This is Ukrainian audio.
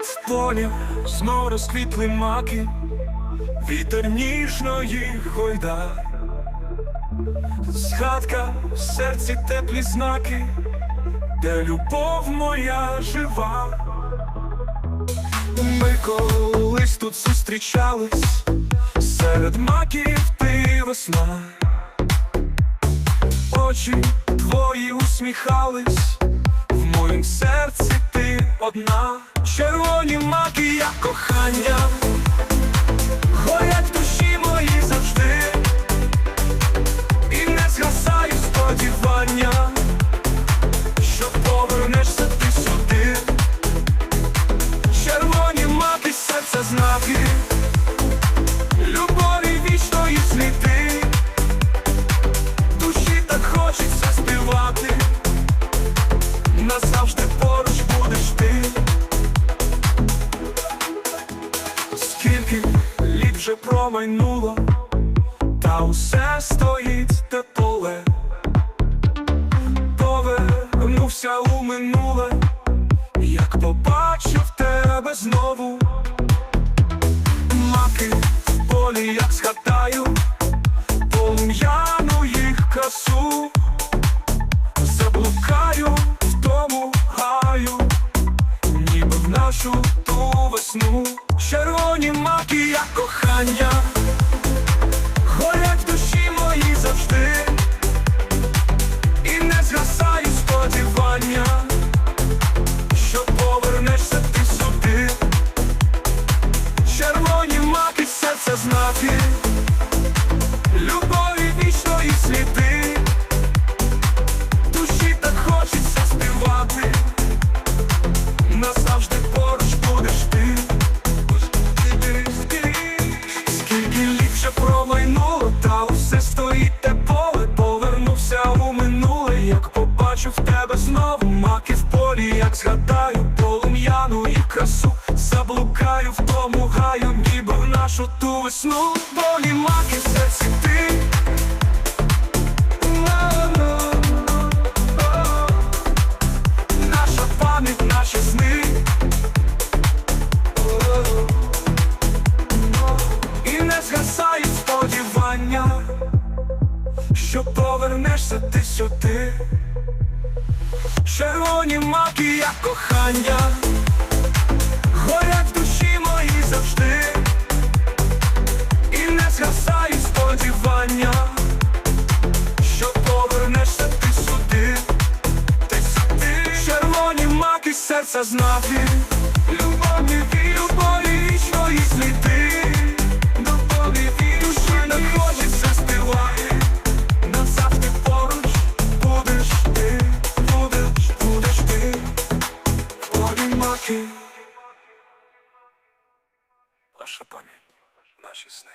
В полі знов розквітли маки, вітер ніжно їх гойда. Згадка в серці теплі знаки, де любов моя жива. Ми колись тут зустрічались, серед маків ти весна. Очі твої усміхались, в моїм серці одна. Червоні маки, як кохання, горять вже промайнуло, та усе стоїть те поле, повернувся у минуле. Як побачив тебе знову, маки в полі, як згадаю, полум'яну їх красу, серця любові вічної сліди, душі так хочеться співати, назавжди поруч будеш ти. Скільки літ вже промайнуло, та усе стоїть те поле, повернувся у минуле, як побачив тебе знову, маки в полі, як згадаю, полум'яну і красу, заблукаю в тому гаю, в нашу ту весну, болі маки в серці ти. Наша пам'ять, наші сни. І не згасають сподівання, що повернешся ти сюди. Червоні маки, як кохання, маки, серця знаки, любові ві, любові вічної сліди, любові ві, душі не хочеться співати. Назавжди поруч будеш ти, будеш, будеш ти, полі. Ваша пам'ять, наші сни.